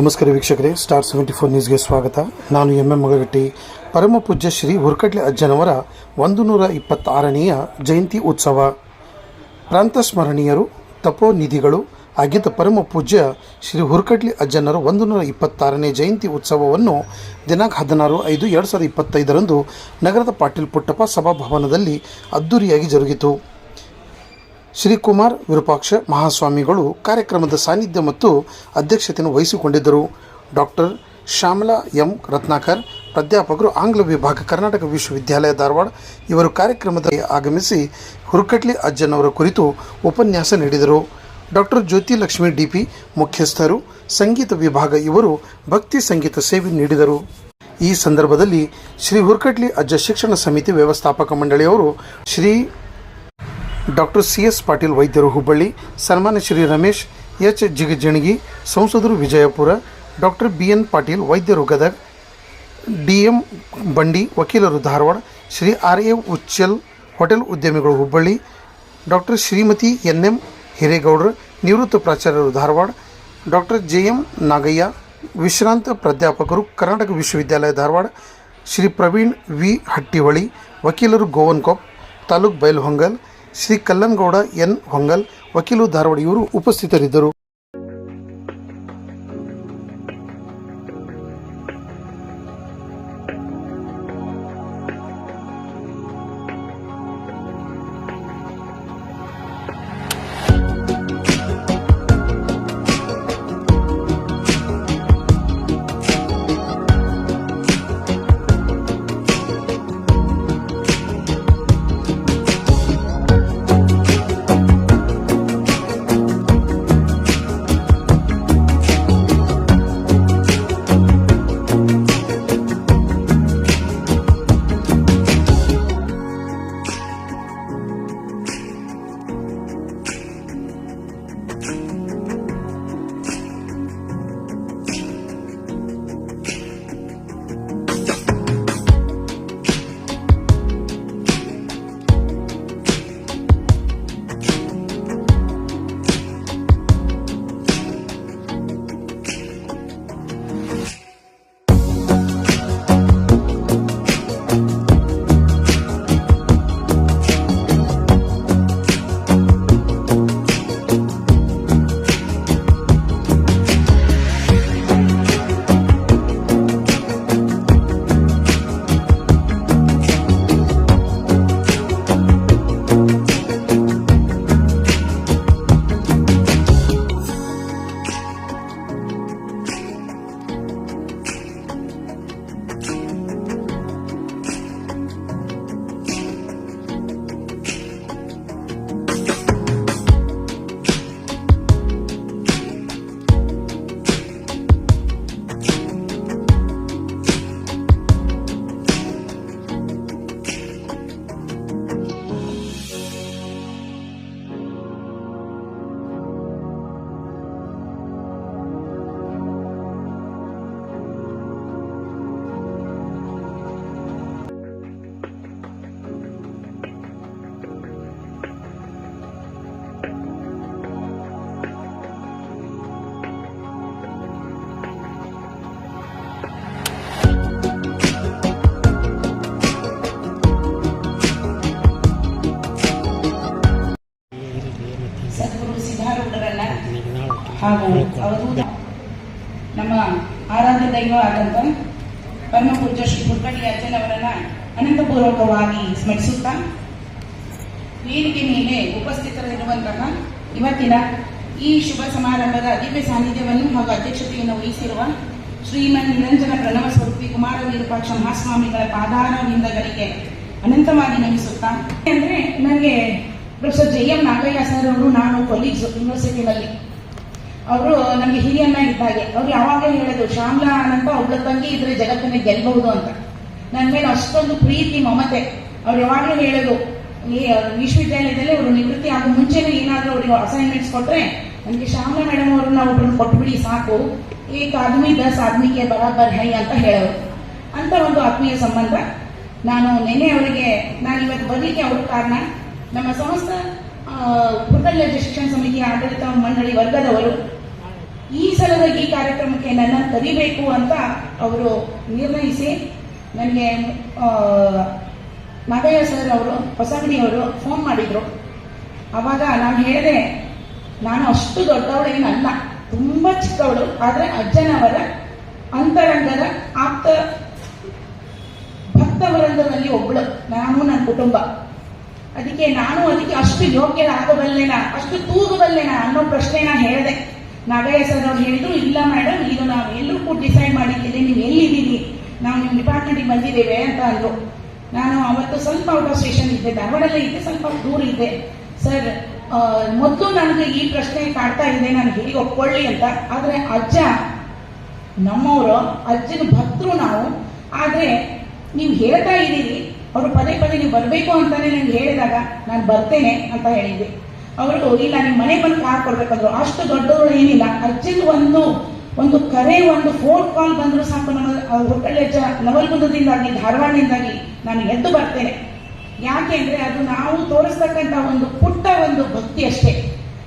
ನಮಸ್ಕಾರ ವೀಕ್ಷಕರೇ star seventy four ನ್ಯೂಸ್ಗೆ ಸ್ವಾಗತ. ನಾನು ಎಂ ಎಂ ಮಗಗಟ್ಟಿ. ಪರಮ ಪೂಜ್ಯ ಶ್ರೀ ಹುರ್ಕಟ್ಲೆ ಅಜ್ಜನವರ ಒಂದು ನೂರ ಇಪ್ಪತ್ತಾರನೆಯ ಜಯಂತಿ ಉತ್ಸವ. ಪ್ರಾಂತ ಸ್ಮರಣೀಯರು ತಪೋನಿಧಿಗಳು ಆಗಿದ್ದ ಪರಮ ಪೂಜ್ಯ ಶ್ರೀ ಹುರ್ಕಡ್ಲಿ ಅಜ್ಜನರ ಒಂದು ನೂರ ಇಪ್ಪತ್ತಾರನೇ ಜಯಂತಿ ಉತ್ಸವವನ್ನು ದಿನಾಂಕ ಹದಿನಾರು ಐದು ಎರಡು ಸಾವಿರದ ಇಪ್ಪತ್ತೈದರಂದು ನಗರದ ಪಾಟೀಲ್ ಪುಟ್ಟಪ್ಪ ಸಭಾಭವನದಲ್ಲಿ ಅದ್ದೂರಿಯಾಗಿ ಜರುಗಿತು. ಶ್ರೀ ಕುಮಾರ್ ವಿರೂಪಾಕ್ಷ ಮಹಾಸ್ವಾಮಿಗಳು ಕಾರ್ಯಕ್ರಮದ ಸಾನ್ನಿಧ್ಯ ಮತ್ತು ಅಧ್ಯಕ್ಷತೆಯನ್ನು ವಹಿಸಿಕೊಂಡಿದ್ದರು. Doctor Shyamala M. ರತ್ನಾಕರ್, ಪ್ರಾಧ್ಯಾಪಕರು ಆಂಗ್ಲ ವಿಭಾಗ, ಕರ್ನಾಟಕ ವಿಶ್ವವಿದ್ಯಾಲಯ ಧಾರವಾಡ ಇವರು ಕಾರ್ಯಕ್ರಮದ ಆಗಮಿಸಿ ಹುರುಕಟ್ಲಿ ಅಜ್ಜನವರ ಕುರಿತು ಉಪನ್ಯಾಸ ನೀಡಿದರು. ಡಾಕ್ಟರ್ ಜ್ಯೋತಿ ಲಕ್ಷ್ಮಿ ಡಿಪಿ ಮುಖ್ಯಸ್ಥರು, ಸಂಗೀತ ವಿಭಾಗ ಇವರು ಭಕ್ತಿ ಸಂಗೀತ ಸೇವೆ ನೀಡಿದರು. ಈ ಸಂದರ್ಭದಲ್ಲಿ ಶ್ರೀ ಹುರ್ಕಟ್ಲಿ ಅಜ್ಜ ಶಿಕ್ಷಣ ಸಮಿತಿ ವ್ಯವಸ್ಥಾಪಕ ಮಂಡಳಿಯವರು Shri doctor C S Patil ವೈದ್ಯರು ಹುಬ್ಬಳ್ಳಿ, ಸನ್ಮಾನ್ಯ ಶ್ರೀ ರಮೇಶ್, ಎಚ್ ಜಿಗಜಿಣಗಿ, ಸಂಸದರು Vijayapura, doctor B N Patil ವೈದ್ಯರು ಗದಗ್ ಡಿ ಎಂ ಬಂಡಿ, ವಕೀಲರು Dharwad, Shri R A Uchchal hotel ಉದ್ಯಮಿಗಳು Hubballi, doctor Shrimati N M ಹಿರೇಗೌಡರು, ನಿವೃತ್ತ ಪ್ರಾಚಾರ್ಯರು Dharwad, doctor J M Nagayya, ವಿಶ್ರಾಂತ ಪ್ರಾಧ್ಯಾಪಕರು ಕರ್ನಾಟಕ ವಿಶ್ವವಿದ್ಯಾಲಯ ಧಾರವಾಡ, ಶ್ರೀ ಪ್ರವೀಣ್ ವಿ ಹಟ್ಟಿಹೊಳಿ, ವಕೀಲರು ಗೋವನ್ ಕೊಪ್ ತಾಲೂಕ್ ಬೈಲ್ಹೊಂಗಲ್ ಶ್ರೀ ಕಲ್ಲನ್ಗೌಡ ಎನ್ ಹೊಂಗಲ್ ವಕೀಲು ಧಾರವಾಡ ಇವರು ಉಪಸ್ಥಿತರಿದ್ದರು. ಹಾಗೂ ಅವಧೂತ ನಮ್ಮ ಆರಾಧ್ಯ ದೈವ ಆದಂತ ಪರಮ ಪೂಜ್ಯ ಶ್ರೀ ಹುರ್ಕಡಿ ಅಜ್ಜನವರನ್ನ ಅನಂತಪೂರ್ವಕವಾಗಿ ಸ್ಮರಿಸುತ್ತಾ ವೇದಿಕೆ ಮೇಲೆ ಉಪಸ್ಥಿತರಿರುವಂತಹ ಇವತ್ತಿನ ಈ ಶುಭ ಸಮಾರಂಭದ ದಿವ್ಯ ಸಾನ್ನಿಧ್ಯವನ್ನು ಹಾಗೂ ಅಧ್ಯಕ್ಷತೆಯನ್ನು ವಹಿಸಿರುವ ಶ್ರೀಮನ್ ನಿರಂಜನ ಪ್ರಣವ ಸ್ವರೂಪಿ ಕುಮಾರ ವಿರೂಪಾಕ್ಷ ಮಹಾಸ್ವಾಮಿಗಳ ಪಾದಾರವಿಂದಗಳಿಗೆ ಅನಂತವಾಗಿ ನಮಿಸುತ್ತಾ. ಅಂದ್ರೆ ನನಗೆ professor J M Nagayya sir ಅವರು ನಾನು ಕೊಲೀಗ್ಸ್ ಯೂನಿವರ್ಸಿಟಿನಲ್ಲಿ ಅವರು ನಮಗೆ ಹಿರಿಯನ್ನ ಇದ್ದಾಗೆ. ಅವ್ರು ಯಾವಾಗಲೂ ಹೇಳೋದು, ಶ್ಯಾಮ್ಲಾ ಅನಂತ ಒಬ್ಳ ತಂಗಿ ಇದ್ರೆ ಜಗತ್ತನ್ನ ಗೆಲ್ಬಹುದು ಅಂತ. ನನ್ನ ಮೇಲೆ ಅಷ್ಟೊಂದು ಪ್ರೀತಿ, ಮಮತೆ. ಅವ್ರು ಯಾವಾಗಲೂ ಹೇಳೋದು ವಿಶ್ವವಿದ್ಯಾಲಯದಲ್ಲಿ ಅವರು ನಿವೃತ್ತಿ ಆಗೋ ಮುಂಚೆನೇ ಏನಾದರೂ ಅವ್ರಿಗೆ ಅಸೈನ್ಮೆಂಟ್ಸ್ ಕೊಟ್ರೆ, ನನಗೆ ಶ್ಯಾಮಲಾ ಮೇಡಮ್ ಅವ್ರನ್ನ ಒಬ್ಬರನ್ನ ಕೊಟ್ಬಿಡಿ, ಸಾಕು. ಏಕ ಆದ್ಮಿ ದಸ್ ಆದ್ಮಿಗೆ ಬರಾಬರ್ ಹೈ ಅಂತ ಹೇಳೋರು. ಅಂತ ಒಂದು ಆತ್ಮೀಯ ಸಂಬಂಧ. ನಾನು ನೆನೆ ಅವರಿಗೆ ನಾನು ಇವತ್ತು ಬರಲಿಕ್ಕೆ ಅವ್ರ ಕಾರಣ, ನಮ್ಮ ಸಂಸ್ಥೆ ಕೃತಜ್ಞ ಶಿಕ್ಷಣ ಸಮಿತಿಯ ಆಡಳಿತ ಮಂಡಳಿ ವರ್ಗದವರು ಈ ಸಲದ ಈ ಕಾರ್ಯಕ್ರಮಕ್ಕೆ ನನ್ನನ್ನು ಕರಿಬೇಕು ಅಂತ ಅವರು ನಿರ್ಣಯಿಸಿ ನನಗೆ ನಾಗಯ್ಯ ಸರ್ ಅವರು ಹೊಸಂಗಡಿಯವರು ಫೋನ್ ಮಾಡಿದರು. ಅವಾಗ ನಾನು ಹೇಳಿದೆ, ನಾನು ಅಷ್ಟು ದೊಡ್ಡವಳೇನಲ್ಲ ತುಂಬ ಚಿಕ್ಕವಳು, ಆದರೆ ಅಜ್ಜನವರ ಅಂತರಂಗದ ಆಪ್ತ ಭಕ್ತವರಂಗದಲ್ಲಿ ಒಬ್ಬಳು ನಾನು ನನ್ನ ಕುಟುಂಬ. ಅದಕ್ಕೆ ನಾನು ಅದಕ್ಕೆ ಅಷ್ಟು ಯೋಗ್ಯನಾಗಬಲ್ಲೆನಾ ಅಷ್ಟು ತೂಗಬಲ್ಲೆನಾ ಅನ್ನೋ ಪ್ರಶ್ನೆನ ಹೇಳಿದೆ. ನಾಗಯ್ಯ ಸರ್ ಅವ್ರು ಹೇಳಿದ್ರು, ಇಲ್ಲ ಮೇಡಮ್ ಇದು ನಾವು ಎಲ್ಲರೂ ಕೂಡ ಡಿಸೈಡ್ ಮಾಡಿದ್ದೀವಿ ನೀವು ಎಲ್ಲಿದ್ದೀರಿ? ನಾವು ನಿಮ್ಮ ಡಿಪಾರ್ಟ್ಮೆಂಟಿಗೆ ಬಂದಿದ್ದೇವೆ ಅಂತ ಅಂದರು. ನಾನು ಅವತ್ತು ಸ್ವಲ್ಪ ಔಟ್ ಆಫ್ ಸ್ಟೇಷನ್ ಇದ್ದೆ, ಧಾರವಾಡಲ್ಲೇ ಇದ್ದೆ, ಸ್ವಲ್ಪ ದೂರ ಇದ್ದೆ. ಸರ್ ಮೊದಲು ನನಗೆ ಈ ಪ್ರಶ್ನೆ ಕಾಡ್ತಾ ಇದೆ, ನಾನು ಹೇಗೆ ಒಪ್ಕೊಳ್ಳಿ ಅಂತ. ಆದರೆ ಅಜ್ಜ, ನಮ್ಮವರು, ಅಜ್ಜನ ಭಕ್ತರು ನಾವು. ಆದರೆ ನೀವು ಹೇಳ್ತಾ ಇದ್ದೀರಿ, ಅವರು ಪದೇ ಪದೇ ನೀವು ಬರಬೇಕು ಅಂತಲೇ ನನಗೆ ಹೇಳಿದಾಗ, ನಾನು ಬರ್ತೇನೆ ಅಂತ ಹೇಳಿದ್ದೆ. ಅವರು ಇಲ್ಲ ನಿಮ್ಮ ಮನೆ ಬಂದು ಕಾರ್ ಕೊಡ್ಬೇಕಂದ್ರು, ಅಷ್ಟು ದೊಡ್ಡವರು ಏನಿಲ್ಲ, ಅರ್ಜೆಂಟ್ ಒಂದು ಒಂದು ಕರೆ, ಒಂದು ಫೋನ್ ಕಾಲ್ ಬಂದರೂ ಸಾಕು, ನಮ್ಮ ಹುಟ್ಟಳ್ಳಿ ಜ ನವಲ್ಗುಂದದಿಂದಾಗಿ, ಧಾರವಾಡದಿಂದಾಗಿ ನಾನು ಎದ್ದು ಬರ್ತೇನೆ. ಯಾಕೆ ಅಂದ್ರೆ ಅದು ನಾವು ತೋರಿಸ್ತಕ್ಕಂಥ ಒಂದು ಪುಟ್ಟ ಒಂದು ಭಕ್ತಿ ಅಷ್ಟೇ.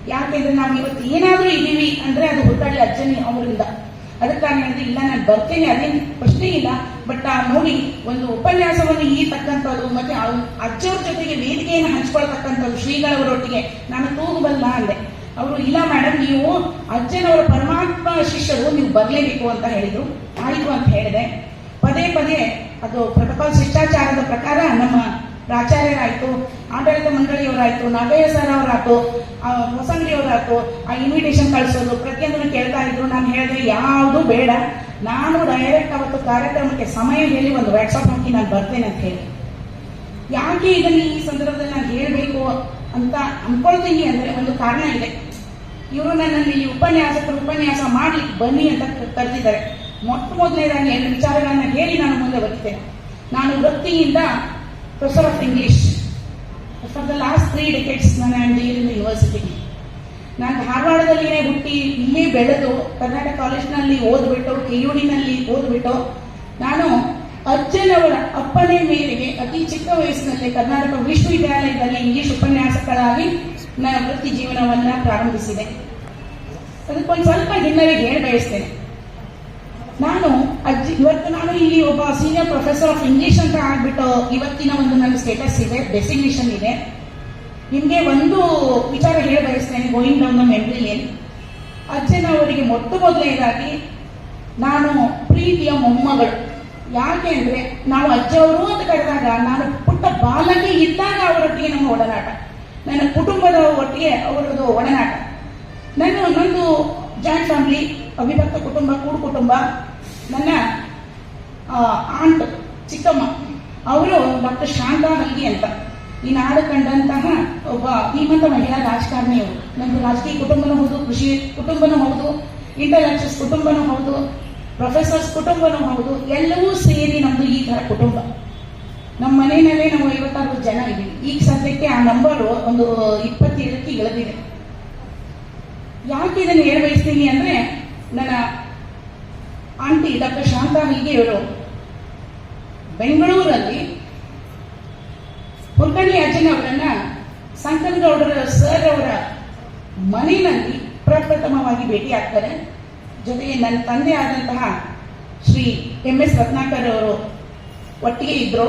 ಯಾಕೆಂದ್ರೆ ನಾವು ಇವತ್ತು ಏನಾದರೂ ಇದ್ದೀವಿ ಅಂದ್ರೆ ಅದು ಹುಟ್ಟಳ್ಳಿ ಅಜ್ಜನಿ ಅವರಿಂದ. ಅದಕ್ಕೆ ನಾನು ಹೇಳಿದೆ ಇಲ್ಲ, ನಾನು ಬರ್ತೀನಿ, ಅದೇನು ಪ್ರಶ್ನೆ ಇಲ್ಲ ಬಟ್ ನೋಡಿ, ಒಂದು ಉಪನ್ಯಾಸವನ್ನು ಈ ತಕ್ಕಂಥದ್ದು, ಮತ್ತೆ ಅಜ್ಜವ್ರ ಜೊತೆಗೆ ವೇದಿಕೆಯನ್ನು ಹಂಚ್ಕೊಳ್ತಕ್ಕಂಥದ್ದು ಶ್ರೀಗಳವರೊಟ್ಟಿಗೆ ನಾನು ತೂಗಬಲ್ಲ ಅಂದೆ. ಅವರು, ಇಲ್ಲ ಮೇಡಮ್ ನೀವು ಅಜ್ಜನವರ ಪರಮಾತ್ಮ ಶಿಷ್ಯರು, ನೀವು ಬರಲೇಬೇಕು ಅಂತ ಹೇಳಿದ್ರು. ಆಯಿತು ಅಂತ ಹೇಳಿದೆ. ಪದೇ ಪದೇ ಅದು ಪ್ರೋಟೋಕಾಲ್ ಶಿಷ್ಟಾಚಾರದ ಪ್ರಕಾರ ನಮ್ಮ ಪ್ರಾಚಾರ್ಯರಾಯ್ತು. ಆಡಳಿತ ಮಂಡಳಿಯವರಾಯ್ತು, ನಾಗಯ್ಯ ಸರ್ ಅವರಾಯ್ತು ಹೊಸಂಗಡಿಯವರಾಯ್ತು ಆ ಇನ್ವಿಟೇಷನ್ ಕಳಿಸೋದು, ಪ್ರತಿಯೊಂದನ್ನು ಕೇಳ್ತಾ ಇದ್ರು. ನಾನು ಹೇಳಿದೆ, ಯಾವುದು ಬೇಡ. ನಾನು ಡೈರೆಕ್ಟ್ ಅವತ್ತು ಕಾರ್ಯಕ್ರಮಕ್ಕೆ ಸಮಯ ಹೇಳಿ ಒಂದು ವಾಟ್ಸಪ್ ಹಾಕಿ ನಾನು ಬರ್ತೇನೆ ಅಂತ ಹೇಳಿ. ಯಾಕೆ ಇದನ್ನು ಈ ಸಂದರ್ಭದಲ್ಲಿ ನಾನು ಹೇಳಬೇಕು ಅಂತ ಅನ್ಕೊಳ್ತೀನಿ ಅಂದ್ರೆ ಒಂದು ಕಾರಣ ಇದೆ. ಇವರು ನನ್ನನ್ನು ಈ ಉಪನ್ಯಾಸಕರು, ಉಪನ್ಯಾಸ ಮಾಡಿ ಬನ್ನಿ ಅಂತ ಕರೆದಿದ್ದಾರೆ. ಮೊಟ್ಟ ಮೊದಲನೇದಾಗಿ ಎರಡು ವಿಚಾರಗಳನ್ನ ಹೇಳಿ ನಾನು ಮುಂದೆ ಬರ್ತೇನೆ. ನಾನು ವೃತ್ತಿಯಿಂದ professor of English for the last three decades ನಾನು ಆಮ್ ಡಿ ಇನ್ ಯೂನಿವರ್ಸಿಟಿ ನಾನು ಧಾರವಾಡದಲ್ಲಿನೇ ಹುಟ್ಟಿ, ಇಲ್ಲೇ ಬೆಳೆದು, ಕರ್ನಾಟಕ ಕಾಲೇಜ್ನಲ್ಲಿ ಓದ್ಬಿಟ್ಟು ಕೆ ಯು ಓದ್ಬಿಟ್ಟು, ನಾನು ಅಜ್ಜನವರ ಅಪ್ಪನೇ ಮೇರೆಗೆ, ಅತಿ ಚಿಕ್ಕ ವಯಸ್ಸಿನಲ್ಲಿ ಕರ್ನಾಟಕ ವಿಶ್ವವಿದ್ಯಾಲಯದಲ್ಲಿ ಇಂಗ್ಲಿಷ್ ಉಪನ್ಯಾಸಕರಾಗಿ ನನ್ನ ವೃತ್ತಿ ಜೀವನವನ್ನ ಪ್ರಾರಂಭಿಸಿದೆ. ಅದಕ್ಕೊಂದು ಸ್ವಲ್ಪ ಹಿನ್ನೆಲೆ ಹೇಳಿ ಬಯಸ್ತೇನೆ. ನಾನು ಅಜ್ಜಿ, ಇವತ್ತು ನಾನು ಇಲ್ಲಿ ಒಬ್ಬ ಸೀನಿಯರ್ ಪ್ರೊಫೆಸರ್ ಆಫ್ ಇಂಗ್ಲಿಷ್ ಅಂತ ಆಗ್ಬಿಟ್ಟು ಇವತ್ತಿನ ಒಂದು ನನ್ನ ಸ್ಟೇಟಸ್ ಇದೆ ಡೆಸಿಗ್ನೇಷನ್ ಇದೆ. ನಿಮಗೆ ಒಂದು ವಿಚಾರ ಹೇಳಿ ಬಯಸ್ತೇನೆ ಗೋಯಿಂಗ್ ಡೌನ್ ದ ಮೆಮ್ರಿ ಅವರಿಗೆ ಅಜ್ಜನವರಿಗೆ ಮೊಟ್ಟ ಮೊದಲನೇದಾಗಿ, ನಾನು ಪ್ರೀತಿಯ ಮೊಮ್ಮಗಳು. ಯಾಕೆ ಅಂದ್ರೆ, ನಾವು ಅಜ್ಜವರು ಅಂತ ಕರೆದಾಗ, ನಾನು ಪುಟ್ಟ ಬಾಲಕಿ ಇದ್ದಾಗ ಅವರೊಟ್ಟಿಗೆ ನಮ್ಮ ಒಡನಾಟ. ನನ್ನ ಕುಟುಂಬದ ಒಟ್ಟಿಗೆ ಅವರದು ಒಡನಾಟ. ನನ್ನ ನಂದು ಜಾಯಿಂಟ್ ಫ್ಯಾಮಿಲಿ ಅವಿಭಕ್ತ ಕುಟುಂಬ, ಕೂಡು ಕುಟುಂಬ, ನನ್ನ ಆಂಟ್ ಚಿಕ್ಕಮ್ಮ, ಅವರು ಡಾಕ್ಟರ್ ಶಾಂತಾ ಹಲ್ಗಿ ಅಂತ. ಈ ನಾಡು ಕಂಡಂತಹ ಒಬ್ಬ ಧೀಮಂತ ಮಹಿಳಾ ರಾಜಕಾರಣಿಯವರು. ನಂದು ರಾಜಕೀಯ ಕುಟುಂಬನೂ ಹೌದು, ಕೃಷಿ ಕುಟುಂಬನೂ ಹೌದು ಇಂಟೆಲೆಕ್ಚುಯಲ್ಸ್ ಕುಟುಂಬನೂ ಹೌದು ಪ್ರೊಫೆಸರ್ಸ್ ಕುಟುಂಬನೂ ಹೌದು, ಎಲ್ಲವೂ ಸೇರಿ ನಮ್ದು ಈ ತರ ಕುಟುಂಬ. ನಮ್ಮ ಮನೆಯಲ್ಲೇ ನಾವು ಐವತ್ತಾರು ಜನ ಇದ್ದೀವಿ. ಈಗ ಸದ್ಯಕ್ಕೆ ಆ ನಂಬರು ಒಂದು ಇಪ್ಪತ್ತೇಳಕ್ಕೆ ಇಳಿದಿದೆ. ಯಾಕೆ ಇದನ್ನು ಬಯಸ್ತೀನಿ ಅಂದ್ರೆ ನನ್ನ ಆಂಟಿ ಡಾಕ್ಟರ್ ಶಾಂತಾ ಹೀಗೆಯವರು ಬೆಂಗಳೂರಲ್ಲಿ ಹುರ್ಕಳ್ಳಿ ಅಜ್ಜನವರನ್ನ ಸಂಕನಗೌಡರ ಸರ್ ಅವರ ಮನೆಯಲ್ಲಿ ಪ್ರಪ್ರಥಮವಾಗಿ ಭೇಟಿ ಆಗ್ತಾರೆ. ಜೊತೆಗೆ ನನ್ನ ತಂದೆ ಆದಂತಹ ಶ್ರೀ ಎಂ ಎಸ್ ರತ್ನಾಕರ್ ಅವರು ಒಟ್ಟಿಗೆ ಇದ್ರು.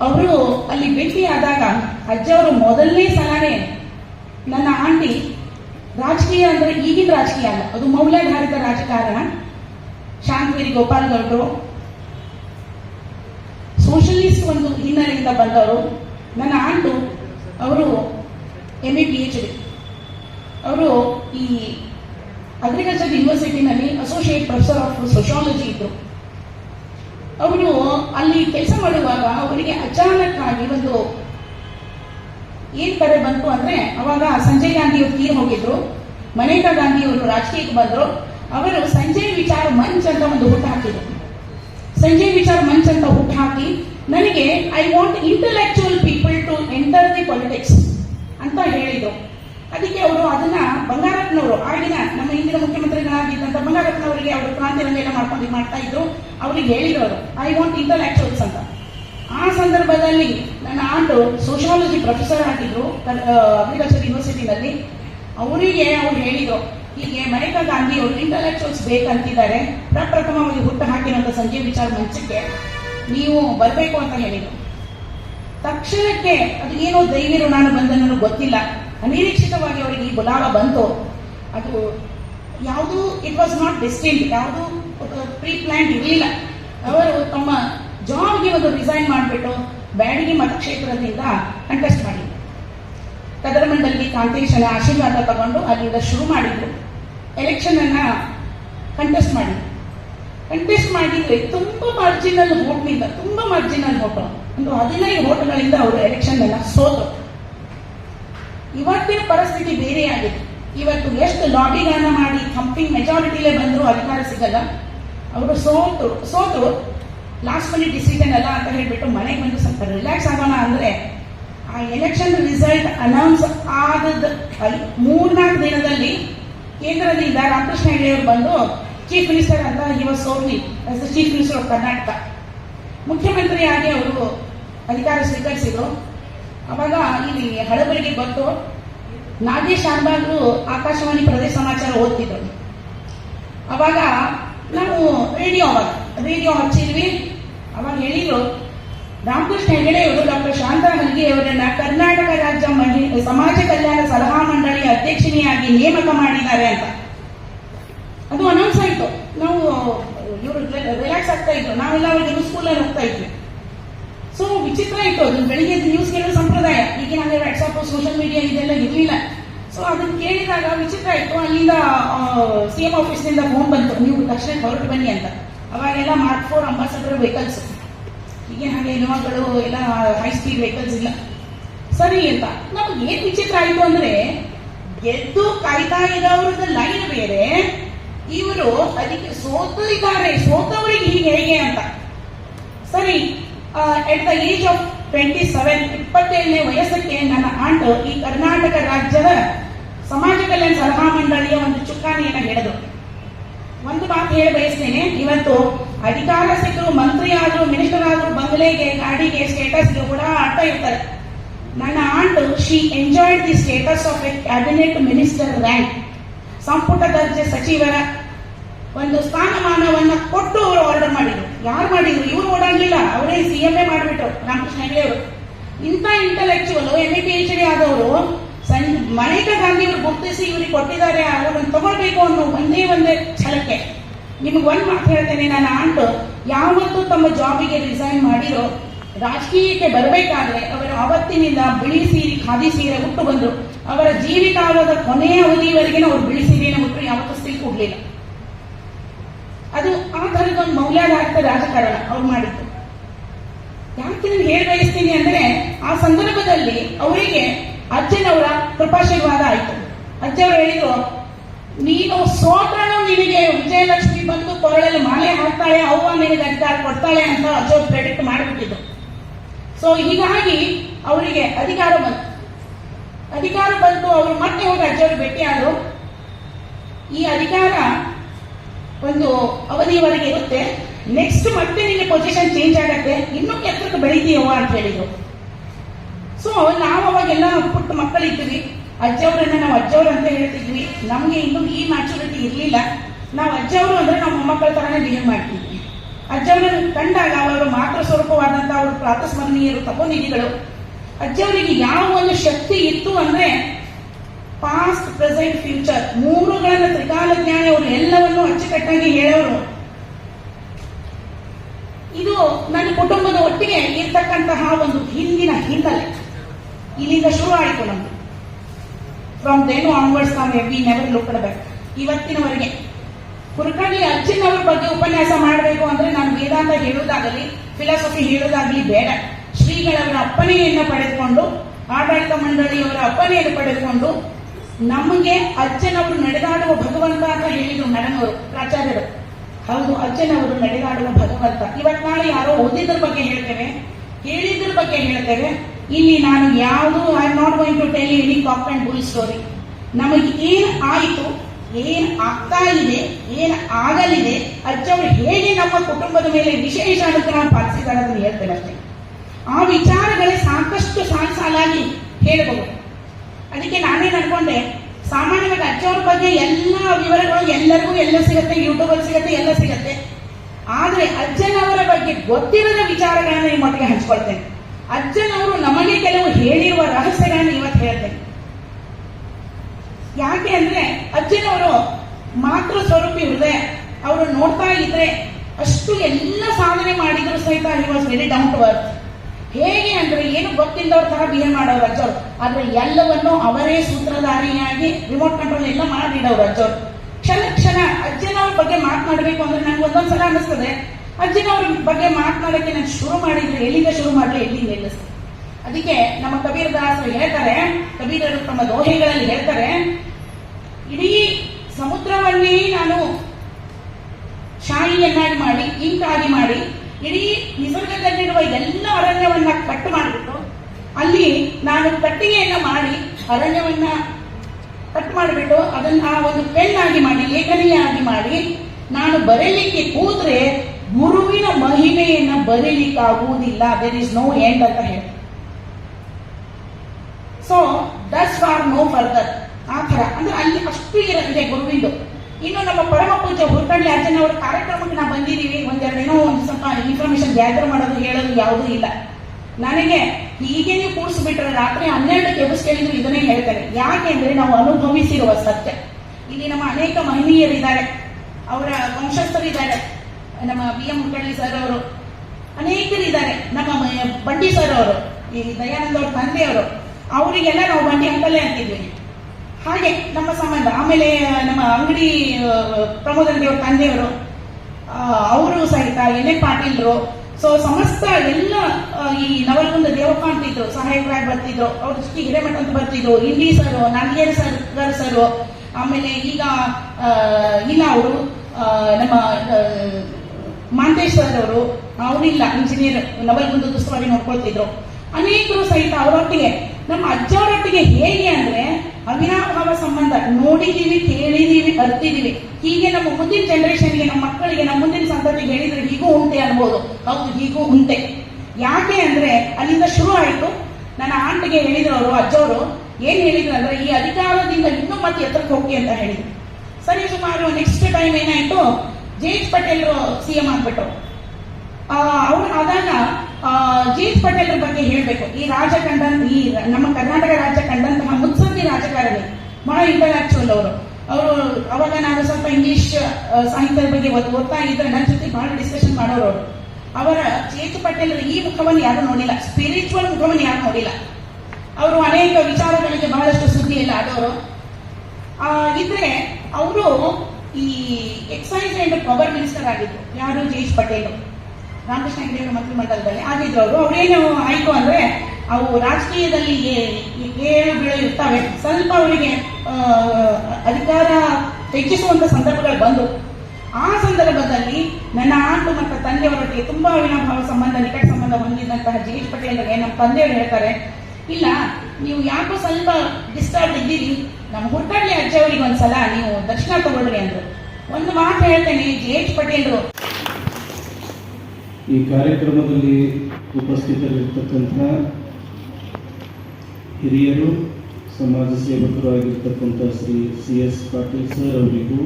ಅವರು ಅಲ್ಲಿ ಭೇಟಿ ಆದಾಗ ಅಜ್ಜವರು ಮೊದಲನೇ ಸಲನೇ ನನ್ನ ಆಂಟಿ ರಾಜಕೀಯ ಅಂದ್ರೆ ಈಗಿನ ರಾಜಕೀಯ ಅಲ್ಲ. ಅದು ಮೌಲ್ಯಾಧಾರಿತ ರಾಜಕಾರಣ. ಶಾಂತಿಗಿರಿ ಗೋಪಾಲ್ ಗೌಡ್ರು ಸೋಷಲಿಸ್ಟ್ ಒಂದು ಹಿನ್ನೆಲೆಯಿಂದ ಬಂದವರು. ನನ್ನ ಆಂಟು, ಅವರು M A P H D ಅವರು ಈ ಅಗ್ರಿಕಲ್ಚರ್ ಯೂನಿವರ್ಸಿಟಿನಲ್ಲಿ ಅಸೋಸಿಯೇಟ್ ಪ್ರೊಫೆಸರ್ ಆಫ್ ಸೋಷಾಲಜಿ ಇದ್ರು. ಅವರು ಅಲ್ಲಿ ಕೆಲಸ ಮಾಡುವಾಗ ಅವರಿಗೆ ಅಚಾನಕ್ ಆಗಿ ಒಂದು ಏನ್ ಕರೆ ಬಂತು ಅಂದ್ರೆ, ಅವಾಗ ಸಂಜಯ್ ಗಾಂಧಿ ಅವರು ತೀರ್ ಹೋಗಿದ್ರು. ಮನೇಕಾ ಗಾಂಧಿ ಅವರು ರಾಜಕೀಯಕ್ಕೆ ಬಂದ್ರು. ಅವರು ಸಂಜಯ್ ವಿಚಾರ ಮಂಚ್ ಅಂತ ಒಂದು ಹುಟ್ಟು ಹಾಕಿದ್ರು. ಸಂಜಯ್ ವಿಚಾರ ಮಂಚ್ ಅಂತ ಹುಟ್ಟು ಹಾಕಿ, ನನಗೆ I want intellectual people to enter the politics ಅಂತ ಹೇಳಿದ್ರು. ಅದಕ್ಕೆ ಅವರು ಅದನ್ನ ಬಂಗಾರಪ್ಪನವರು, ಆಗಿನ ನಮ್ಮ ಹಿಂದಿನ ಮುಖ್ಯಮಂತ್ರಿಗಳಾಗಿದ್ದಂತ ಬಂಗಾರಪ್ಪನವರಿಗೆ ಅವರು ಕ್ರಾಂತಿ ರಂಗೇನ ಮಾಡ್ಕೊಂಡು ಮಾಡ್ತಾ ಇದ್ರು. ಅವ್ರಿಗೆ ಹೇಳಿದ್ರು ಅವರು ಐ ವಾಂಟ್ ಇಂಟೆಲೆಕ್ಚುವಲ್ಸ್ ಅಂತ. ಆ ಸಂದರ್ಭದಲ್ಲಿ ನನ್ನ ಆಂಟು ಸೋಷಿಯಾಲಜಿ ಪ್ರೊಫೆಸರ್ ಆಗಿದ್ರು ಅಗ್ರಿಕಲ್ಚರ್ ಯೂನಿವರ್ಸಿಟಿನಲ್ಲಿ ಅವರಿಗೆ ಅವ್ರು ಹೇಳಿದ್ರು, ಹೀಗೆ ಮನೇಕಾ ಗಾಂಧಿ ಅವರು ಇಂಟಲೆಕ್ಚುವಲ್ಸ್ ಬೇಕಂತಿದ್ದಾರೆ ಪ್ರಪ್ರಥಮವಾಗಿ ಹುಟ್ಟು ಹಾಕಿರುವಂತ ಸಂಜೀವ್ ವಿಚಾರ ಮಂಚಕ್ಕೆ ನೀವು ಬರಬೇಕು ಅಂತ ಹೇಳಿದ್ರು. ತಕ್ಷಣಕ್ಕೆ ಅದು ಏನೋ ದೈವಿ ಋಣಾನು ಬಂದ ಗೊತ್ತಿಲ್ಲ. ಅನಿರೀಕ್ಷಿತವಾಗಿ ಅವರಿಗೆ ಈ ಬುಲಾವ ಬಂತು. ಅದು ಯಾವುದು ಇಟ್ ವಾಸ್ ನಾಟ್ ಡಿಸ್ಟಿಂಟ್ ಯಾವುದು ಪ್ರೀ ಪ್ಲಾನ್ ಇರಲಿಲ್ಲ. ಅವರು ತಮ್ಮ ಜಾಬ್ಗೆ ಒಂದು ರಿಸೈನ್ ಮಾಡಿಬಿಟ್ಟು ಬ್ಯಾಡಗಿ ಮತಕ್ಷೇತ್ರದಿಂದ ಕಂಟೆಸ್ಟ್ ಮಾಡಿದ್ರು. ಕದರಮಂಡಲಗಿ ಕಾಂತೇಶನ ಆಶೀರ್ವಾದ ತಗೊಂಡು ಅಲ್ಲಿಂದ ಶುರು ಮಾಡಿದ್ರು. ಎಲೆಕ್ಷನ್ ಅನ್ನ ಕಂಟೆಸ್ಟ್ ಮಾಡಿದ್ರು. ಕಂಟೆಸ್ಟ್ ಮಾಡಿದ್ರೆ ತುಂಬಾ ಮಾರ್ಜಿನಲ್ ವೋಟ್ನಿಂದ ತುಂಬಾ ಮಾರ್ಜಿನಲ್ ವೋಟ್ ಒಂದು ಹದಿನೈದು ವೋಟ್ಗಳಿಂದ ಅವರು ಎಲೆಕ್ಷನ್ ಎಲ್ಲ ಸೋತರು ಇವತ್ತಿನ ಪರಿಸ್ಥಿತಿ ಬೇರೆಯಾಗಿದೆ. ಇವತ್ತು ಎಷ್ಟು ಲಾಬಿಗಾನ ಮಾಡಿ ಕಂಪಿಂಗ್ ಮೆಜಾರಿಟಿಲೇ ಬಂದ್ರು, ಅಧಿಕಾರ ಸಿಗಲ್ಲ. ಅವರು ಸೋತು ಸೋತು. ಲಾಸ್ಟ್ ಮಿನಿಟ್ ಡಿಸಿಷನ್ ಅಲ್ಲ ಅಂತ ಹೇಳಿಬಿಟ್ಟು ಮನೆಗೆ ಬಂದು ಸ್ವಲ್ಪ ರಿಲ್ಯಾಕ್ಸ್ ಆಗೋಣ ಅಂದ್ರೆ ಆ ಎಲೆಕ್ಷನ್ ರಿಸಲ್ಟ್ ಅನೌನ್ಸ್ ಆದದ ಮೂರ್ನಾಲ್ಕು ದಿನದಲ್ಲಿ ಕೇಂದ್ರದಿಂದ ರಾಮಕೃಷ್ಣ ಹೆಗಡೆ ಅವರು ಬಂದು ಚೀಫ್ ಮಿನಿಸ್ಟರ್ ಅಂತ was sworn in as the chief minister of Karnataka ಮುಖ್ಯಮಂತ್ರಿಯಾಗಿ ಅವರು ಅಧಿಕಾರ ಸ್ವೀಕರಿಸಿದ್ರು. ಅವಾಗ ಇಲ್ಲಿ ಹಳಬರಿಗೆ ಬಂದು ನಾಗೇಶ್ ಶಾನ್ಬಾಗ್ರು ಆಕಾಶವಾಣಿ ಪ್ರದೇಶ ಸಮಾಚಾರ ಓದ್ತಿದ್ರು. ಅವಾಗ ನಾವು ರೇಡಿಯೋ ಅವಾಗ. ರೇಡಿಯೋ ಹಚ್ಚಿದ್ವಿ? ಅವಾಗ ಹೇಳಿದ್ರು, ರಾಮಕೃಷ್ಣ ಹೆಗಡೆಯವರು ಡಾಕ್ಟರ್ ಶಾಂತಾ ಹಲ್ಗೆ ಅವರನ್ನ ಕರ್ನಾಟಕ ರಾಜ್ಯ ಮಹಿ ಸಮಾಜ ಕಲ್ಯಾಣ ಸಲಹಾ ಮಂಡಳಿಯ ಅಧ್ಯಕ್ಷಿಣಿಯಾಗಿ ನೇಮಕ ಮಾಡಿದ್ದಾರೆ ಅಂತ. ಅದು ಅನೌನ್ಸ್ ಆಯ್ತು. ನಾವು, ಇವರು ರಿಲ್ಯಾಕ್ಸ್ ಆಗ್ತಾ ಇದ್ರು. ನಾವೆಲ್ಲ ಅವಾಗ ಸ್ಕೂಲಲ್ಲಿ ಹೋಗ್ತಾ ಇದ್ವಿ. ಸೊ ವಿಚಿತ್ರ ಇತ್ತು ಅದು. ಬೆಳಿಗ್ಗೆ ನ್ಯೂಸ್ ಕೇಳೋ ಸಂಪ್ರದಾಯ. ಈಗ ನಾವೇ ವಾಟ್ಸಪ್ ಸೋಷಿಯಲ್ ಮೀಡಿಯಾ ಇದೆಲ್ಲ ಇರಲಿಲ್ಲ ಸೊ ಅದನ್ನ ಕೇಳಿದಾಗ ವಿಚಿತ್ರ ಇತ್ತು ಅಲ್ಲಿಂದ ಸಿ ಎಂ ಆಫೀಸ್ನಿಂದ ಫೋನ್ ಬಂತು. ನೀವು ತಕ್ಷಣ ಹೊರಟು ಬನ್ನಿ ಅಂತ. ಅವಾಗೆಲ್ಲ ಮಾರ್ಕ್ ಫೋರ್ ಅಂಬಾಸಡರ್ ವೆಹಿಕಲ್ಸ್ ಈಗ ಹಾಗೆ ಇನೋವಾಗಳು ಎಲ್ಲ ಹೈ ಸ್ಪೀಡ್ ವೆಹಿಕಲ್ಸ್ ಇಲ್ಲ. ಸರಿ ಅಂತ. ನಮ್ಗೆ ಏನ್ ವಿಚಿತ್ರ ಆಯ್ತು ಅಂದ್ರೆ ಗೆದ್ದು ಕಾಯ್ತಾ ಇರೋರದ ಲೈನ್ ಬೇರೆ, ಇವರು ಅದಕ್ಕೆ ಸೋತು ಇದ್ದಾರೆ. ಸೋತವರಿಗೆ ಹೀಗೆ ಹೇಗೆ ಅಂತ. ಸರಿ at the age of twenty seven ಇಪ್ಪತ್ತೇಳನೇ ವಯಸ್ಸಕ್ಕೆ ನನ್ನ ಆಂಟ್ ಈ ಕರ್ನಾಟಕ ರಾಜ್ಯದ ಸಮಾಜ ಕಲ್ಯಾಣ ಸಲಹಾ ಮಂಡಳಿಯ ಒಂದು ಚುಕ್ಕಾಣಿಯನ್ನು ಹಿಡಿದು. ಒಂದು ಮಾತು ಹೇಳಿ ಬಯಸ್ತೇನೆ. ಇವತ್ತು ಅಧಿಕಾರ ಸಿಕ್ಕರು ಮಂತ್ರಿ ಆದ್ರು ಮಿನಿಸ್ಟರ್ ಆದ್ರು ಬಂಗಲೆಗೆ ಗಾಡಿಗೆ ಸ್ಟೇಟಸ್ಗೆ ಕೂಡ ಆಟ ಇರ್ತಾರೆ. ನನ್ನ aunt she enjoyed the status of a cabinet minister rank ಸಂಪುಟ ದರ್ಜೆ ಸಚಿವರ ಒಂದು ಸ್ಥಾನಮಾನವನ್ನು ಕೊಟ್ಟು ಅವರು ಆರ್ಡರ್ ಮಾಡಿದ್ರು. ಯಾರು ಮಾಡಿದ್ರು? ಇವರು ಓಡಾಡ್ಲಿಲ್ಲ. ಅವರೇ ಸಿ ಎಂ ಎ ಮಾಡಿಬಿಟ್ರು ರಾಮಕೃಷ್ಣ ಹೆಗಡೆ ಅವರು ಇಂಥ intellectual a P H D ಆದವರು ಸಂ ಮನೇಕ ಗಾಂಧಿ ಅವರು ಗುರುತಿಸಿ ಇವ್ರಿಗೆ ಕೊಟ್ಟಿದ್ದಾರೆ, ಅವರನ್ನು ತಗೊಳ್ಬೇಕು ಅನ್ನೋ ಒಂದೇ ಒಂದೇ ಛಲಕ್ಕೆ. ನಿಮ್ಗೆ ಒಂದು ಮಾತು ಹೇಳ್ತೇನೆ, ನನ್ನ ಆಂಟು ಯಾವತ್ತೂ ತಮ್ಮ ಜಾಬಿಗೆ ರಿಸೈನ್ ಮಾಡಿರೋ ರಾಜಕೀಯಕ್ಕೆ ಬರಬೇಕಾದ್ರೆ ಅವರು ಅವತ್ತಿನಿಂದ ಬಿಳಿ ಸೀರೆ, ಖಾದಿ ಸೀರೆ ಉಟ್ಟು ಬಂದರು. ಅವರ ಜೀವಿತಾವದ ಕೊನೆಯ ಅವಧಿವರೆಗೆ ಅವರು ಬಿಳಿ ಸೀರೆನ ಉಟ್ಟು ಯಾವತ್ತೂ ಸಿಲ್ಕ್ ಕೊಡ್ಲಿಲ್ಲ ಅದು ಆ ಥರದ ಒಂದು ಮೌಲ್ಯಾಧಾರಿತ ರಾಜಕಾರಣ ಅವ್ರು ಮಾಡಿದ್ದು. ಯಾಕೆ ನಾನು ಹೇಳಿ ಬಯಸ್ತೀನಿ ಅಂದ್ರೆ ಆ ಸಂದರ್ಭದಲ್ಲಿ ಅವರಿಗೆ ಅಜ್ಜನವರ ಕೃಪಾಶೀರ್ವಾದ ಆಯ್ತು. ಅಜ್ಜವರು ಹೇಳಿದ್ರು, ನೀನು ಸೋತ್ರನು ನಿನಗೆ ವಿಜಯಲಕ್ಷ್ಮಿ ಬಂದು ಕೊರಳಲ್ಲಿ ಮಾಲೆ ಹಾಕ್ತಾಳೆ, ಅವ್ವ ನಿನಗೆ ಅಧಿಕಾರ ಕೊಡ್ತಾಳೆ ಅಂತ ಅಜ್ಜವ್ ಪ್ರೆಡಿಕ್ಟ್ ಮಾಡಿಬಿಟ್ಟಿದ್ರು. ಸೊ ಹೀಗಾಗಿ ಅವರಿಗೆ ಅಧಿಕಾರ ಬಂತು. ಅಧಿಕಾರ ಬಂತು, ಅವರು ಮತ್ತೆ ಹೋಗಿ ಅಜ್ಜವ್ರು ಭೇಟಿಯಾದರು ಈ ಅಧಿಕಾರ ಒಂದು ಅವಧಿಯವರೆಗೆ ಇರುತ್ತೆ. ನೆಕ್ಸ್ಟ್ ಮತ್ತೆ ನಿಮಗೆ ಪೊಸಿಷನ್ ಚೇಂಜ್ ಆಗತ್ತೆ. ಇನ್ನೂ ಎತ್ತರಕ್ಕೆ ಬೆಳಿತೀಯವ್ವ ಅಂತ ಹೇಳಿದ್ರು. ಸೊ ನಾವು ಅವಾಗೆಲ್ಲ ಪುಟ್ಟ ಮಕ್ಕಳಿದ್ವಿ ಅಜ್ಜವ್ರನ್ನ ನಾವು ಅಜ್ಜವ್ರು ಅಂತ ಹೇಳ್ತಿದ್ವಿ. ನಮಗೆ ಇನ್ನೂ ಈ ಮ್ಯಾಚುರಿಟಿ ಇರಲಿಲ್ಲ. ನಾವು ಅಜ್ಜವರು ಅಂದ್ರೆ ನಾವು ಮೊಮ್ಮಕ್ಕಳ ತರನೇ ಬಿಹೇವ್ ಮಾಡ್ತಿದ್ವಿ. ಅಜ್ಜವ್ರನ್ನ ಕಂಡಾಗ ಅವರು ಮಾತೃ ಸ್ವರೂಪವಾದಂತ ಅವರು ಪ್ರಾತಸ್ಮರಣೀಯರು ತಪೋನಿಧಿಗಳು. ಅಜ್ಜವರಿಗೆ ಯಾವ ಒಂದು ಶಕ್ತಿ ಇತ್ತು ಅಂದ್ರೆ ಪಾಸ್ಟ್ ಪ್ರೆಸೆಂಟ್ ಫ್ಯೂಚರ್ ಮೂರುಗಳನ್ನ ತ್ರಿಕಾಲ ಜ್ಞಾನ ಅವರು ಎಲ್ಲವನ್ನು ಅಚ್ಚುಕಟ್ಟಾಗಿ ಹೇಳೋರು. ಇದು ನನ್ನ ಕುಟುಂಬದ ಒಟ್ಟಿಗೆ ಇರ್ತಕ್ಕಂತಹ ಒಂದು ಹಿಂದಿನ ಹಿನ್ನೆಲೆ. ಇಲ್ಲಿಂದ ಶುರು ಆಯಿತು ನಮ್ದು. ಫ್ರಮ್ ದೇನು ಆನ್ವರ್ಡ್ಸ್ ನಾವು ವಿ ನೆವರ್ ಲುಕ್ಡ್ ಬ್ಯಾಕ್ ಇವತ್ತಿನವರೆಗೆ ಕುರುಕಳ್ಳಿ ಅಜ್ಜನವ್ರ ಬಗ್ಗೆ ಉಪನ್ಯಾಸ ಮಾಡಬೇಕು ಅಂದ್ರೆ ನಾನು ವೇದಾಂತ ಹೇಳುವುದಾಗಲಿ ಫಿಲಾಸಫಿ ಹೇಳುವುದಾಗಲಿ ಬೇಡ. ಶ್ರೀಗಳವರ ಅಪ್ಪನೆಯನ್ನು ಪಡೆದುಕೊಂಡು, ಆಡಳಿತ ಮಂಡಳಿಯವರ ಅಪ್ಪನೆಯನ್ನು ಪಡೆದುಕೊಂಡು ನಮಗೆ ಅಜ್ಜನವರು ನಡೆದಾಡುವ ಭಗವಂತ ಅಂತ ಹೇಳಿದ್ರು ನಡನವರು ಪ್ರಾಚಾರ್ಯರು. ಹೌದು ಅಜ್ಜನವರು ನಡೆದಾಡುವ ಭಗವಂತ. ಇವತ್ ನಾಳೆ ಯಾರೋ ಓದಿದ್ರ ಬಗ್ಗೆ ಹೇಳ್ತೇವೆ ಹೇಳಿದ್ರ ಬಗ್ಗೆ ಹೇಳ್ತೇವೆ. ಇಲ್ಲಿ ನಾನು ಯಾವುದು I am not going to tell any cock and bull story ನಮಗೆ ಏನು ಆಯಿತು, ಏನು ಆಗ್ತಾ ಇದೆ, ಏನು ಆಗಲಿದೆ, ಅಜ್ಜವರು ಹೇಗೆ ನಮ್ಮ ಕುಟುಂಬದ ಮೇಲೆ ವಿಶೇಷ ಅನುಗ್ರಹ ಪಾಲಿಸಿದ್ದಾರೆ ಅಂತ ಹೇಳ್ತೇನೆ ಅಷ್ಟೇ. ಆ ವಿಚಾರಗಳೇ ಸಾಕಷ್ಟು ಸಾಲು ಸಾಲಾಗಿ ಹೇಳಬಹುದು ಅದಕ್ಕೆ ನಾನೇನು ಅನ್ಕೊಂಡೆ, ಸಾಮಾನ್ಯವಾಗಿ ಅಜ್ಜವ್ರ ಬಗ್ಗೆ ಎಲ್ಲ ವಿವರಗಳು ಎಲ್ಲರಿಗೂ ಎಲ್ಲ ಸಿಗುತ್ತೆ, ಯೂಟ್ಯೂಬಲ್ಲಿ ಸಿಗುತ್ತೆ, ಎಲ್ಲ ಸಿಗುತ್ತೆ. ಆದ್ರೆ ಅಜ್ಜನವರ ಬಗ್ಗೆ ಗೊತ್ತಿರದ ವಿಚಾರಗಳನ್ನ ನಿಮ್ಮೊಟ್ಟಿಗೆ ಹಂಚ್ಕೊಳ್ತೇನೆ. ಅಜ್ಜನವರು ನಮಗೆ ಕೆಲವು ಹೇಳಿರುವ ರಹಸ್ಯಗಳನ್ನು ಇವತ್ತು ಹೇಳ್ತೇನೆ. ಯಾಕೆ ಅಂದ್ರೆ ಅಜ್ಜನವರು ಮಾತೃ ಸ್ವರೂಪಿ ಹೃದಯ, ಅವರು ನೋಡ್ತಾ ಇದ್ರೆ ಅಷ್ಟು ಎಲ್ಲ ಸಾಧನೆ ಮಾಡಿದ್ರು ಸಹಿತ he was very down to earth ಹೇಗೆ ಅಂದ್ರೆ ಏನು ಗೊತ್ತಿಲ್ಲದವ್ರ ತರ ಬಿಹೇವ್ ಮಾಡೋರು ಅಜ್ಜವ್ರು ಆದ್ರೆ ಎಲ್ಲವನ್ನು ಅವರೇ ಸೂತ್ರಧಾರಿಯಾಗಿ ರಿಮೋಟ್ ಕಂಟ್ರೋಲ್ ಎಲ್ಲ ಮಾಡಿಡೋರು ಅಜ್ಜವ್ರು ಕ್ಷಣ ಕ್ಷಣ ಅಜ್ಜನವ್ರ ಬಗ್ಗೆ ಮಾತನಾಡಬೇಕು ಅಂದ್ರೆ ನಂಗೆ ಒಂದೊಂದ್ಸಲ ಅನಿಸ್ತದೆ ಅಜ್ಜನವ್ರ ಬಗ್ಗೆ ಮಾತನಾಡಕ್ಕೆ ನಾನು ಶುರು ಮಾಡಿದ್ರೆ ಎಲ್ಲಿಂದ ಶುರು ಮಾಡಲಿ ಎಲ್ಲಿಂದ ನಿಲ್ಲಿಸ್ತೀನಿ ಅದಕ್ಕೆ ನಮ್ಮ ಕಬೀರ್ ದಾಸರು ಹೇಳ್ತಾರೆ ಕಬೀರರು ತಮ್ಮ ದೋಹೆಗಳಲ್ಲಿ ಹೇಳ್ತಾರೆ, ಇಡೀ ಸಮುದ್ರವನ್ನೇ ನಾನು ಶಾಯಿಯನ್ನಾಗಿ ಮಾಡಿ, ಇಂಕಾಗಿ ಮಾಡಿ, ಇಡೀ ನಿಸರ್ಗದಲ್ಲಿರುವ ಎಲ್ಲ ಅರಣ್ಯವನ್ನ ಕಟ್ಟು ಮಾಡಿಬಿಟ್ಟು, ಅಲ್ಲಿ ನಾನು ಕಟ್ಟಿಗೆಯನ್ನ ಮಾಡಿ, ಅರಣ್ಯವನ್ನ ಕಟ್ ಮಾಡಿಬಿಟ್ಟು ಅದನ್ನ ಒಂದು ಪೆಣ್ಣಾಗಿ ಮಾಡಿ ಲೇಖನಿಯಾಗಿ ಮಾಡಿ, ನಾನು ಬರೀಲಿಕ್ಕೆ ಕೂತ್ರೆ ಗುರುವಿನ ಮಹಿಮೆಯನ್ನ ಬರೀಲಿಕ್ಕಾಗುವುದಿಲ್ಲ. ದೇರ್ ಇಸ್ ನೋ ಎಂಡ್ ಅಂತ ಹೇಳಿ so that's for no further ಆ ಥರ. ಅಂದ್ರೆ ಅಲ್ಲಿ ಅಷ್ಟು ಇರಲಿದೆ ಗುರುವಿಂದು. ಇನ್ನು ನಮ್ಮ ಪರಮ ಪೂಜೆ ಹುರ್ಕಳ್ಳಿ ಅವರ ಕಾರ್ಯಕ್ರಮಕ್ಕೆ ನಾವು ಬಂದಿದ್ದೀವಿ. ಒಂದೆರಡು ಏನೋ ಒಂದು ಸ್ವಲ್ಪ ಇನ್ಫಾರ್ಮೇಶನ್ ಗ್ಯಾದರ್ ಮಾಡೋದು ಹೇಳೋದು ಯಾವುದೂ ಇಲ್ಲ. ನನಗೆ ಹೀಗೆ ನೀವು ಕೂಡಿಸ್ಬಿಟ್ರೆ ರಾತ್ರಿ ಹನ್ನೆರಡು ಕೆಬಸ್ ಕೇಳಿದ್ರು ಇದನ್ನೇ ಹೇಳ್ತಾರೆ. ಯಾಕೆ ಅಂದ್ರೆ ನಾವು ಅನುಭವಿಸಿರುವ ಸತ್ಯ. ಇಲ್ಲಿ ನಮ್ಮ ಅನೇಕ ಮಹನೀಯರಿದ್ದಾರೆ. ಅವರ ವಂಶಸ್ಥರಿದ್ದಾರೆ. ನಮ್ಮ ಬಿ ಎಂ ಮುಖಳ್ಳಿ ಸರ್ ಅವರು, ಅನೇಕರಿದ್ದಾರೆ. ನಮ್ಮ ಮ- ಬಂಡಿ ಸರ್ ಅವರು, ಈ ದಯಾನಂದ ಅವ್ರ ತಂದೆಯವರು ಅವರಿಗೆಲ್ಲ ನಾವು ಬಂಡಿ ಅಂಕಲೇ ಅಂತಿದ್ವಿ. ಹಾಗೆ ನಮ್ಮ ಸಂಬಂಧ, ಆಮೇಲೆ ನಮ್ಮ ಅಂಗಡಿ ಪ್ರಮೋದನ್ ದೇವ್ರ ತಂದೆಯವರು ಅವರು ಸಹಿತ ಎನ್ ಪಾಟೀಲ್ರು ಸೊ ಸಮಸ್ತ ಎಲ್ಲ ಈ ನವಲಗುಂದ ದೇವಕಾಂತಿದ್ರು ಸಹಾಯಕರಾಗಿ ಬರ್ತಿದ್ರು, ಅವ್ರ ಸುತ್ತಿ ಹಿರೇಮಠ ಅಂತ ಬರ್ತಿದ್ರು, Indi sir, Nandiyar sir sir, ಆಮೇಲೆ ಈಗ ಇಲ್ಲ ಅವರು ನಮ್ಮ ಮಾಂತೇಶ್ ಸರ್ ಅವರು ಅವರಿಲ್ಲ ಇಂಜಿನಿಯರ್ ನವಲಗುಂದ ಉಸ್ತುವಾರಿ ನೋಡ್ಕೊಳ್ತಿದ್ರು. ಅನೇಕರು ಸಹಿತ ಅವರೊಟ್ಟಿಗೆ, ನಮ್ಮ ಅಜ್ಜವರೊಟ್ಟಿಗೆ ಹೇಗೆ ಅಂದ್ರೆ, ಅವಿನಾಭಾವ ಸಂಬಂಧ, ನೋಡಿದೀವಿ, ಕೇಳಿದೀವಿ, ಅರ್ತಿದೀವಿ. ಹೀಗೆ ನಮ್ಮ ಮುಂದಿನ ಜನರೇಷನ್ಗೆ ನಮ್ಮ ಮಕ್ಕಳಿಗೆ, ನಮ್ಮ ಮುಂದಿನ ಸಂತತಿಗೆ ಹೇಳಿದ್ರೆ ಹೀಗೂ ಉಂಟೆ ಅನ್ಬೋದು. ಹೌದು, ಹೀಗೂ ಉಂಟೆ. ಯಾಕೆ ಅಂದ್ರೆ, ಅಲ್ಲಿಂದ ಶುರು ಆಯ್ತು. ನನ್ನ ಆಂಟಿಗೆ ಹೇಳಿದ್ರು ಅವರು, ಅಜ್ಜವರು, ಏನ್ ಹೇಳಿದ್ರು ಅಂದ್ರೆ, ಈ ಅಧಿಕಾರದಿಂದ ಇನ್ನೂ ಮತ್ತೆ ಎತ್ತರಕ್ಕೆ ಹೋಗಿ ಅಂತ ಹೇಳಿದ್ರು. ಸರಿ ಸುಮಾರು ನೆಕ್ಸ್ಟ್ ಟೈಮ್ ಏನಾಯ್ತು? J H Patel C M ಆಗ್ಬಿಟ್ರು ಅವ್ರು ಆದಾಗ ಜಿ ಎಚ್ ಪಟೇಲ್ ಬಗ್ಗೆ ಹೇಳ್ಬೇಕು. ಈ ರಾಜ ಕಂಡ ಈ ನಮ್ಮ ಕರ್ನಾಟಕ ರಾಜ್ಯ ಕಂಡಂತಹ ಮುತ್ಸದ್ದಿ ರಾಜಕಾರಣಿ. ಬಹಳ ಇಂಟೆಲೆಕ್ಚುವಲ್ ಅವರು. ಅವರು, ಅವಾಗ ನಾನು ಸ್ವಲ್ಪ ಇಂಗ್ಲಿಷ್ ಸಾಹಿತ್ಯದ ಬಗ್ಗೆ ಓದ್- ಓದ್ತಾ ಇದ್ರೆ ನನ್ನ ಜೊತೆ ಬಹಳ ಡಿಸ್ಕಷನ್ ಮಾಡೋರು ಅವರು. ಅವರ ಎಚ್ ಪಟೇಲ್ ಈ ಮುಖವನ್ನು ಯಾರು ನೋಡಿಲ್ಲ. ಸ್ಪಿರಿಚುವಲ್ ಮುಖವನ್ನು ಯಾರು ನೋಡಿಲ್ಲ. ಅವರು ಅನೇಕ ವಿಚಾರಗಳಿಗೆ ಬಹಳಷ್ಟು ಸುದ್ದಿ ಇಲ್ಲ ಆದವರು ಇದ್ರೆ, ಅವರು ಈ ಎಕ್ಸೈಸ್ ಅಂಡ್ ಪವರ್ ಮಿನಿಸ್ಟರ್ ಆಗಿದ್ರು. ಯಾರು? ಜಯೇಶ್ ಪಟೇಲ್. ರಾಮಕೃಷ್ಣ ಹೆಗಡೆ ಮಂತ್ರಿಮಂಡಲದಲ್ಲಿ. ಆಗಿದ್ರು ಅವರು. ಅವ್ರೇನು ಆಯ್ತು ಅಂದ್ರೆ, ಅವು ರಾಜಕೀಯದಲ್ಲಿ ಏಳು ಬೀಳು ಇರ್ತವೆ? ಸ್ವಲ್ಪ ಅವರಿಗೆ ಅಧಿಕಾರ ಹೆಚ್ಚಿಸುವಂತ ಸಂದರ್ಭಗಳು ಬಂದು. ಆ ಸಂದರ್ಭದಲ್ಲಿ ನನ್ನ ಆಂಟು ಮತ್ತು ತಂದೆಯವರೊಟ್ಟಿಗೆ ತುಂಬಾ ಅವಿನಾಭಾವ ಸಂಬಂಧ, ನಿಕಟ ಸಂಬಂಧ ಹೊಂದಿದಂತಹ ಜಗೇಶ್ ಪಟೇಲ್ ನಮ್ಮ ತಂದೆಯವರು ಹೇಳ್ತಾರೆ ಇಲ್ಲ, ನೀವು ಯಾಕೋ ಸ್ವಲ್ಪ ಡಿಸ್ಟರ್ಬ್ ಇದ್ದೀರಿ? ನಮ್ಮ ಹುರ್ಕಡ್ಲಿ ಅಜ್ಜವರಿಗೆ ಒಂದ್ಸಲ ನೀವು ದರ್ಶನ ತಗೊಳ್ರಿ ಅಂದ್ರು. ಒಂದು ಮಾತು ಹೇಳ್ತೇನೆ ಜಿ ಎಚ್ ಪಟೇಲ್ರು. ಈ ಕಾರ್ಯಕ್ರಮದಲ್ಲಿ ಉಪಸ್ಥಿತರಿರ್ತಕ್ಕಂಥ ಹಿರಿಯರು, ಸಮಾಜ ಸೇವಕರು ಆಗಿರ್ತಕ್ಕಂಥ Shri C S Patil sir ಅವರಿಗೂ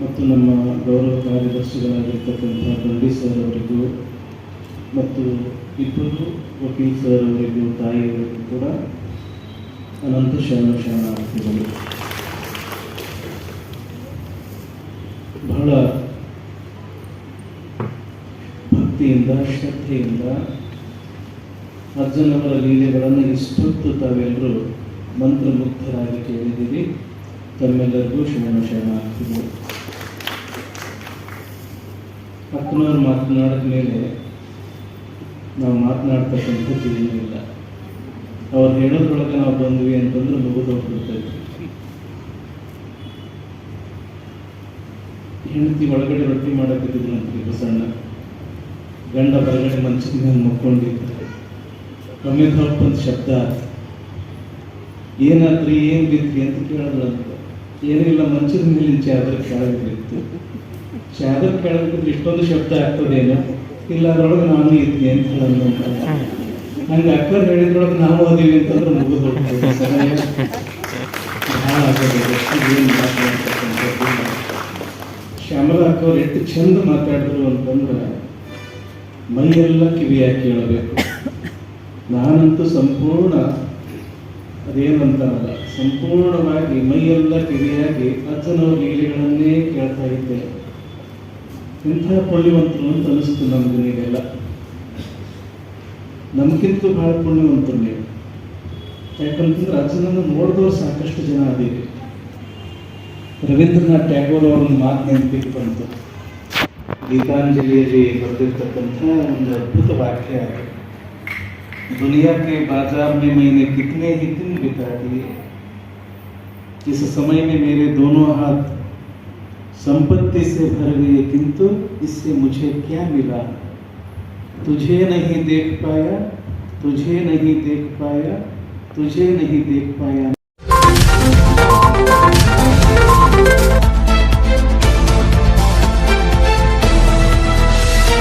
ಮತ್ತು ನಮ್ಮ ಗೌರವ ಕಾರ್ಯದರ್ಶಿಗಳಾಗಿರ್ತಕ್ಕಂಥ ಬಂಡಿ ಸರ್ ಅವರಿಗೂ ಮತ್ತು ಇಬ್ಬರು ವಕೀಲ್ ಸರ್ ಅವರಿಗೂ ತಾಯಿಯವರಿಗೂ ಕೂಡ ಅನಂತ ಶರಣ ಶರಣಾರ್ಥಿಗಳು ಬಹಳ ಭಕ್ತಿಯಿಂದ, ಶ್ರದ್ಧೆಯಿಂದ ಅರ್ಜುನವರ ಲೀಲೆಗಳನ್ನು ಇಷ್ಟೊತ್ತು ತಾವೆಲ್ಲರೂ ಮಂತ್ರಮುಗ್ಧರಾಗಿ ಕೇಳಿದ್ದೀರಿ. ತಮ್ಮೆಲ್ಲರಿಗೂ ಶರಣ ಶರಣಾರ್ಥಿಗಳು ಅಕ್ಕನವರು ಮಾತನಾಡಿದ ಮೇಲೆ ನಾವು ಮಾತನಾಡ್ತಕ್ಕಂಥದ್ದು ಏನೂ ಇಲ್ಲ. ಅವ್ರು ಹೇಳೋದ್ರೊಳಗೆ ನಾವು ಬಂದ್ವಿ ಅಂತಂದ್ರೆ ಮುಗಿದು ಹೋಗ್ಬಿಡ್ತೈತಿ ಹೆಂಡತಿ ಒಳಗಡೆ ರೊಟ್ಟಿ ಮಾಡಕ್ಕಿದ್ರಂತ್ರಿ ಬಸಣ್ಣ ಗಂಡ ಹೊರಗಡೆ ಮಂಚದ ಮೇಲೆ ಮಕ್ಕೊಂಡಿದ್ದ. ಕಮ್ಮಿ ಹೊರಪ್ ಒಂದು ಶಬ್ದ. ಏನಾದ್ರಿ, ಏನ್ ಬಿತ್ತಿ ಅಂತ ಕೇಳಿದ್ರಂತ ಏನಿಲ್ಲ ಮಂಚದ ಮೇಲಿನ ಚಾದರ್ ಕೆಳಗೆ ಬಿತ್ತು. ಚಾದರ್ ಕೆಳಗೆ ಇಷ್ಟೊಂದು ಶಬ್ದ ಆಗ್ತದೇನೋ. ಇಲ್ಲ ಅದ್ರೊಳಗೆ ನಾನು ಇದ್ದೀನಿ ಅಂತ ಹೇಳೋದು ಹಂಗೆ ಅಕ್ಕರ್ ಹೇಳಿದ್ರೊಳಗೆ ನಾವು ಅದೀವಿ ಅಂತಂದ್ರೆ ಮುಗಿದು ಹೋಗ್ತೀವಿ ಮಾತಾಡ್ತಕ್ಕಂಥದ್ದು ಅಕ್ಕವ್ರು ಎಷ್ಟು ಚಂದ ಮಾತಾಡಿದ್ರು ಅಂತಂದ್ರೆ, ಮೈಯೆಲ್ಲ ಕಿವಿಯಾಗಿ ಕೇಳಬೇಕು ನಾನಂತೂ ಸಂಪೂರ್ಣ ಅದೇನಂತಾರಲ್ಲ ಸಂಪೂರ್ಣವಾಗಿ ಮೈಯೆಲ್ಲ ಕಿವಿಯಾಗಿ ಅಜ್ಜನವ್ರ ಲೀಲೆಗಳನ್ನೇ ಕೇಳ್ತಾ ಇದ್ದೆ. ಇಂಥ ಪುಣ್ಯವಂತರು ಅಂತ ಅನಿಸ್ತು ನಮ್ಗೆ ನೀವೆಲ್ಲ ನಮ್ಗಿಂತ ಬಹಳ ಪುಣ್ಯವಂತರು ನೀವು ಯಾಕಂತಂದ್ರೆ ಅಜ್ಜನನ್ನು ನೋಡಿದವರು ಸಾಕಷ್ಟು ಜನ ಅದೀವಿ ರವೀಂದ್ರನಾಥ್ ಟ್ಯಾಗೋರ್ ಅವರ ಒಂದು ಮಾತು ನೆನಪಿಗೆ ಬಂತು ಗೀತಾಂಜಲಿಯಲ್ಲಿ ಬರೆದಿರ್ತಕ್ಕಂಥ ಒಂದು ಅದ್ಭುತ ವಾಕ್ಯ ಅದು. दुनिया के बाजार में मैंने कितने ही दिन बिता दिए इस समय में मेरे दोनों हाथ संपत्ति से भर गए किंतु इससे मुझे क्या मिला? तुझे नहीं देख पाया, तुझे नहीं देख पाया, तुझे नहीं देख पाया